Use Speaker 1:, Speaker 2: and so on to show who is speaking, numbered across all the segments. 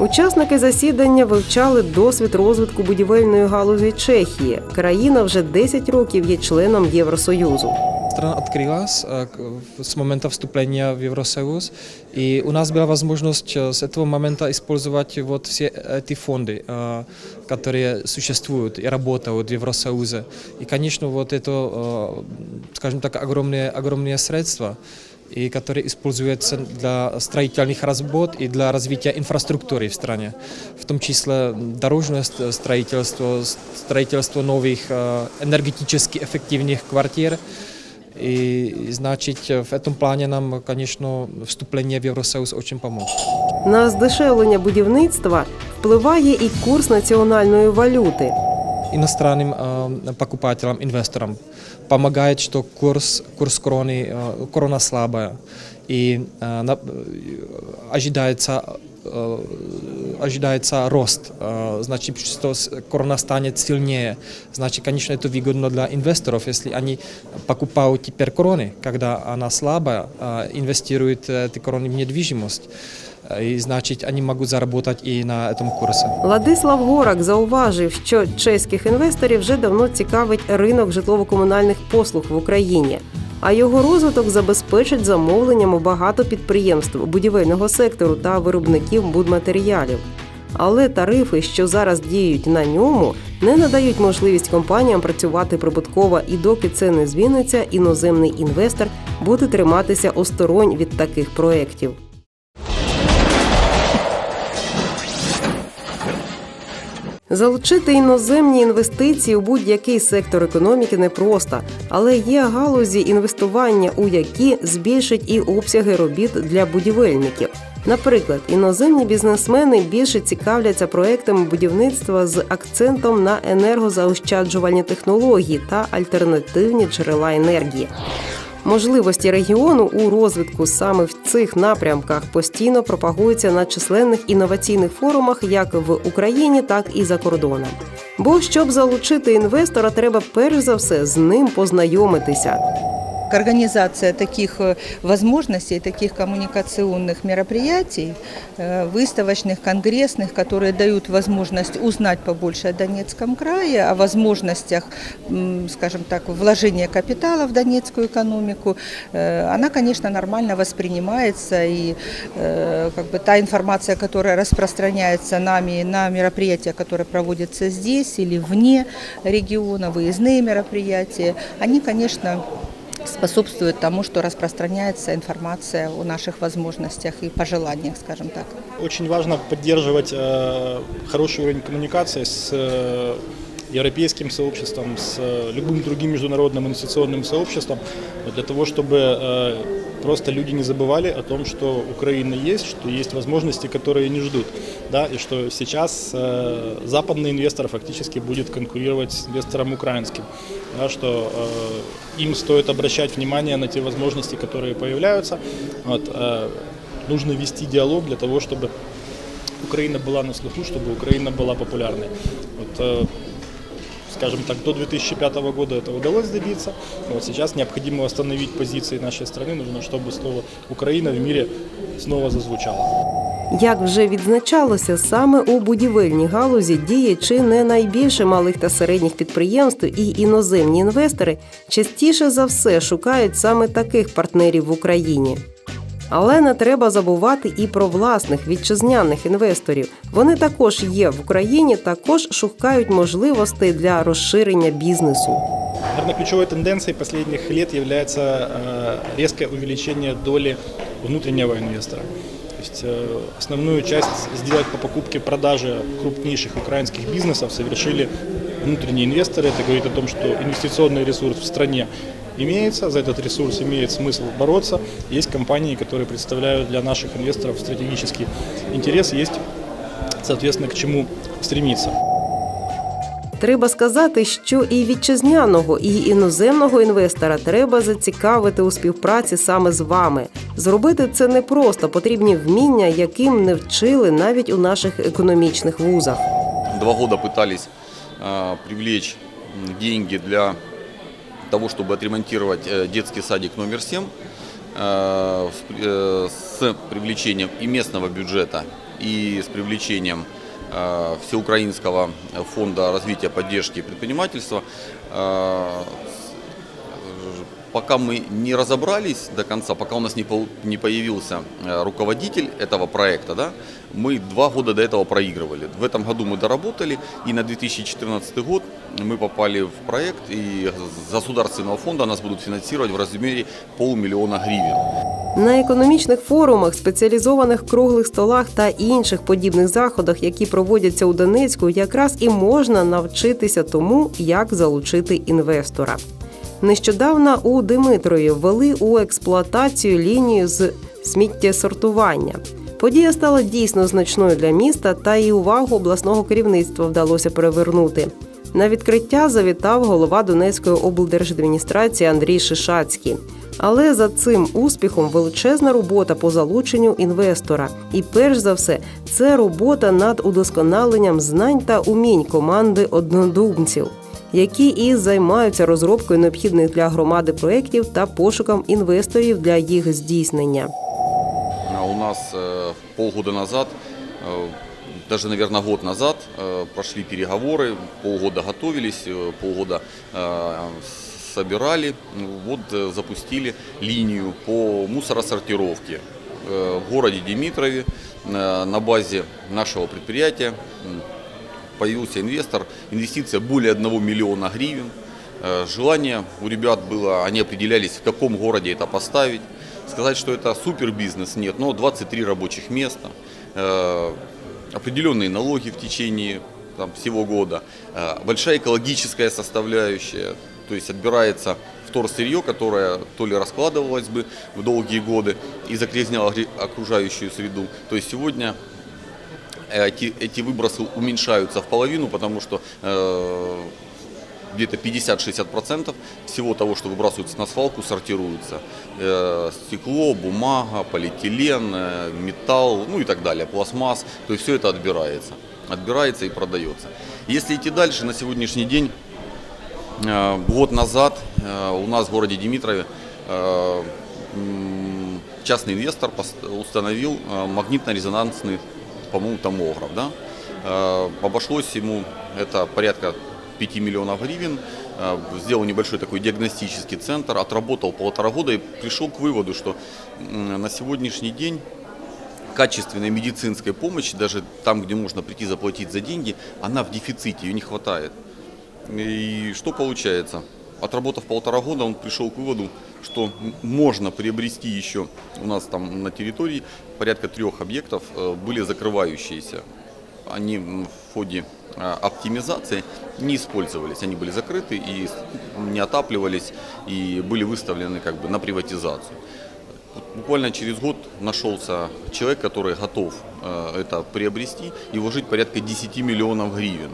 Speaker 1: Учасники засідання вивчали досвід розвитку будівельної галузі Чехії. Країна вже 10 років є членом Євросоюзу.
Speaker 2: Страна открылась э, к- с момента вступления в Евросоюз, и у нас была возможность э, с этого момента использовать вот все эти фонды, э, которые существуют и работают в Евросоюзе. И, конечно, вот это, э, скажем так, огромные, огромные средства, и которые используются для строительных работ и для развития инфраструктуры в стране, в том числе дорожное ст- строительство, с- строительство новых э, энергетически эффективных квартир. И, значит, в этом плане нам, конечно, вступление в Евросоюз очень поможет.
Speaker 1: На здешевлення будівництва впливає і курс національної валюти.
Speaker 2: Иностранным э, покупателям, инвесторам помогает, что курс, курс короны, э, корона слабая, и э, на- э, ожидается э, ожидается рост, Э, значит, что с- корона станет сильнее. Значит, конечно, это выгодно для инвесторов, если они покупают теперь короны, когда она слабая, э, инвестируют э, эти короны в недвижимость, Э, и значит, они могут заработать и на этом курсе.
Speaker 1: Владислав Горак зауважив, що чеських інвесторів вже давно цікавить ринок житлово-комунальних послуг в Україні. А його розвиток забезпечить замовленням у багато підприємств будівельного сектору та виробників будматеріалів. Але тарифи, що зараз діють на ньому, не надають можливість компаніям працювати прибутково, і доки це не зміниться, іноземний інвестор буде триматися осторонь від таких проєктів. Залучити іноземні інвестиції у будь-який сектор економіки непросто, але є галузі інвестування, у які збільшать і обсяги робіт для будівельників. Наприклад, іноземні бізнесмени більше цікавляться проектами будівництва з акцентом на енергозаощаджувальні технології та альтернативні джерела енергії. Можливості регіону у розвитку саме в цих напрямках постійно пропагуються на численних інноваційних форумах як в Україні, так і за кордоном. Бо щоб залучити інвестора, треба перш за все з ним познайомитися
Speaker 3: Организация таких э, возможностей, таких коммуникационных мероприятий, э, выставочных, конгрессных, которые дают возможность узнать побольше о Донецком крае, о возможностях, м, скажем так, вложения капитала в донецкую экономику, э, она, конечно, нормально воспринимается. И э, как бы та информация, которая распространяется нами на мероприятия, которые проводятся здесь или вне региона, выездные мероприятия, они, конечно, способствует тому, что распространяется информация о наших возможностях и пожеланиях, скажем так.
Speaker 4: Очень важно поддерживать э, хороший уровень коммуникации с э, европейским сообществом, с э, любым другим международным инвестиционным сообществом, вот для того, чтобы э, просто люди не забывали о том, что Украина есть, что есть возможности, которые не ждут, да, и что сейчас э, западный инвестор фактически будет конкурировать с инвестором украинским, да, что э, им стоит обращать внимание на те возможности, которые появляются. Вот, э, нужно вести диалог для того, чтобы Украина была на слуху, чтобы Украина была популярной. Вот, э, скажем так, до 2005 года это удалось добиться. Вот сейчас необходимо восстановить позиции нашей страны. Нужно, чтобы слово Украина в мире снова зазвучало.
Speaker 1: Як вже відзначалося, саме у будівельній галузі діє чи не найбільше малих та середніх підприємств, і іноземні інвестори частіше за все шукають саме таких партнерів в Україні. Але не треба забувати і про власних вітчизняних інвесторів. Вони також є в Україні, також шукають можливостей для розширення бізнесу.
Speaker 4: Наверное, ключевой тенденцией последних лет является э, резкое увеличение доли внутреннего инвестора. То есть э, основную часть сделок по покупке продаже крупнейших украинских бизнесов совершили внутренние инвесторы. Это говорит о том, что инвестиционный ресурс в стране имеется, за этот ресурс имеет смысл бороться. Есть компании, которые представляют для наших инвесторов стратегический интерес, есть, соответственно, к чему стремиться.
Speaker 1: Треба сказати, що і вітчизняного, і іноземного інвестора треба зацікавити у співпраці саме з вами. Зробити це непросто, потрібні вміння, яким не вчили навіть у наших економічних вузах.
Speaker 5: Два года пытались э, привлечь м, деньги для того, чтобы отремонтировать э, детский садик номер 7 э, э, с привлечением и местного бюджета, и с привлечением Всеукраинского фонда развития поддержки предпринимательства, пока мы не разобрались до конца, пока у нас не, появился руководитель этого проекта, да, мы два года до этого проигрывали. В этом году мы доработали, и на 2014 год мы попали в проект, и с государственного фонда нас будут финансировать в размере полмиллиона гривен.
Speaker 1: На економічних форумах, спеціалізованих круглих столах та інших подібних заходах, які проводяться у Донецьку, якраз і можна навчитися тому, як залучити інвестора. Нещодавно у Димитрові ввели у експлуатацію лінію з сміттєсортування. Подія стала дійсно значною для міста, та і увагу обласного керівництва вдалося перевернути. На відкриття завітав голова Донецької облдержадміністрації Андрій Шишацький. Але за цим успіхом величезна робота по залученню інвестора. І перш за все, це робота над удосконаленням знань та умінь команди однодумців, які і займаються розробкою необхідних для громади проєктів та пошуком інвесторів для їх здійснення.
Speaker 5: У нас э, полгода назад, э, даже, наверное, год назад э, прошли переговоры, полгода готовились, э, полгода э, собирали, Ну, вот запустили линию по мусоросортировке в городе Димитрове на базе нашего предприятия. Появился инвестор, инвестиция более 1 миллиона гривен. Желание у ребят было, они определялись, в каком городе это поставить. Сказать, что это супер бизнес, нет, но 23 рабочих места, определенные налоги в течение там, всего года, э, большая экологическая составляющая, то есть отбирается вторсырье, которое то ли раскладывалось бы в долгие годы и загрязняло окружающую среду. То есть сегодня эти, эти выбросы уменьшаются в половину, потому что э, где-то 50-60% всего того, что выбрасывается на свалку, сортируется. Э, стекло, бумага, полиэтилен, э, металл, ну и так далее, пластмасс. То есть все это отбирается. Отбирается и продается. Если идти дальше, на сегодняшний день, э, год назад у нас в городе Димитрове частный инвестор установил магнитно-резонансный, по-моему, томограф. Да? Обошлось ему это порядка 5 миллионов гривен. Э, Сделал небольшой такой диагностический центр, отработал полтора года и пришел к выводу, что на сегодняшний день качественной медицинской помощи, даже там, где можно прийти заплатить за деньги, она в дефиците, ее не хватает. И что получается? Отработав полтора года, он пришел к выводу, что можно приобрести еще у нас там на территории порядка трех объектов э, были закрывающиеся. Они в ходе оптимизации не использовались, они были закрыты и не отапливались и были выставлены как бы на приватизацию. Буквально через год нашелся человек, который готов э, это приобрести и вложить порядка 10 миллионов гривен.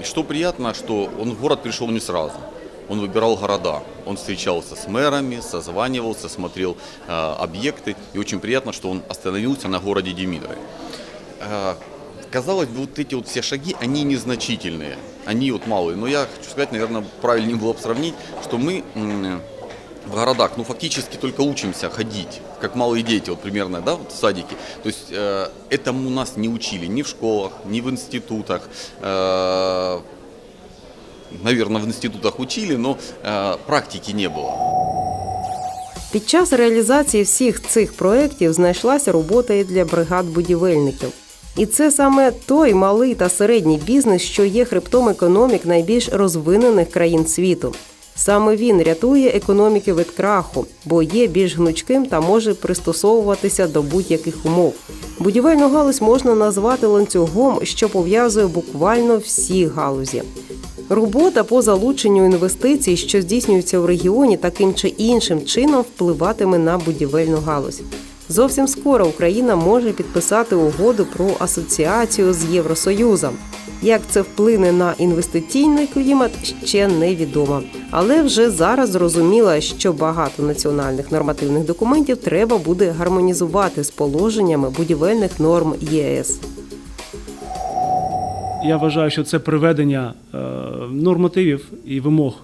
Speaker 5: И что приятно, что он в город пришел не сразу. Он выбирал города, он встречался с мэрами, созванивался, смотрел э, объекты. И очень приятно, что он остановился на городе Димитрове. Э, Казалось бы, вот эти вот все шаги, они незначительные, они вот малые. Но я хочу сказать, наверное, правильнее было бы сравнить, что мы м, в городах, ну, фактически только учимся ходить, как малые дети, вот примерно, да, вот в садике. То есть э, этому нас не учили ни в школах, ни в институтах. Э, наверное, в институтах учили, но э, практики не было.
Speaker 1: Під час реалізації всіх цих проєктів знайшлася робота і для бригад будівельників. І це саме той малий та середній бізнес, що є хребтом економік найбільш розвинених країн світу. Саме він рятує економіки від краху, бо є більш гнучким та може пристосовуватися до будь-яких умов. Будівельну галузь можна назвати ланцюгом, що пов'язує буквально всі галузі. Робота по залученню інвестицій, що здійснюються в регіоні, таким чи іншим чином впливатиме на будівельну галузь. Зовсім скоро Україна може підписати угоду про асоціацію з Євросоюзом. Як це вплине на інвестиційний клімат, ще невідомо. Але вже зараз зрозуміло, що багато національних нормативних документів треба буде гармонізувати з положеннями будівельних норм ЄС.
Speaker 6: Я вважаю, що це приведення е, нормативів і вимог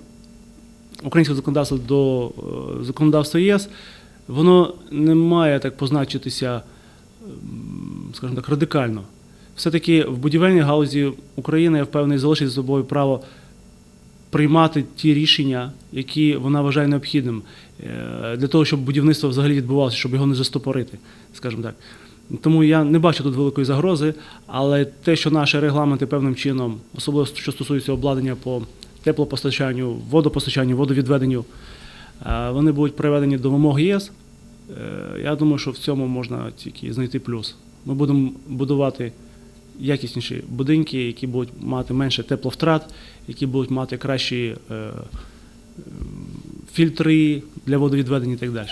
Speaker 6: українського законодавства до е, законодавства ЄС, воно не має так позначитися скажімо так, радикально. Все-таки в будівельній галузі України, я впевнений, залишить за собою право приймати ті рішення, які вона вважає необхідним е, для того, щоб будівництво взагалі відбувалося, щоб його не застопорити, скажімо так. Тому я не бачу тут великої загрози, але те, що наші регламенти певним чином, особливо що стосується обладнання по теплопостачанню, водопостачанню, водовідведенню, вони будуть приведені до вимог ЄС. Е, Я думаю, що в цьому можна тільки знайти плюс. Ми будемо будувати якісніші будинки, які будуть мати менше тепловтрат, які будуть мати кращі е, е, фільтри для водовідведення і так далі.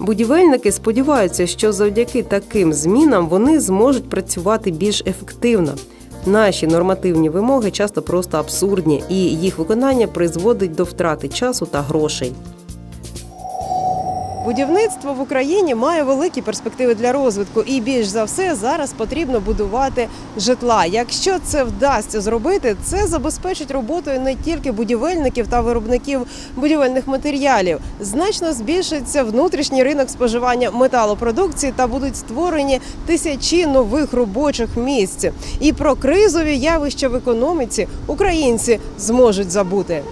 Speaker 1: Будівельники сподіваються, що завдяки таким змінам вони зможуть працювати більш ефективно. Наші нормативні вимоги часто просто абсурдні, і їх виконання призводить до втрати часу та грошей. Будівництво в Україні має великі перспективи для розвитку, і більш за все зараз потрібно будувати житла. Якщо це вдасться зробити, це забезпечить роботою не тільки будівельників та виробників будівельних матеріалів. Значно збільшиться внутрішній ринок споживання металопродукції та будуть створені тисячі нових робочих місць. І про кризові явища в економіці українці зможуть забути.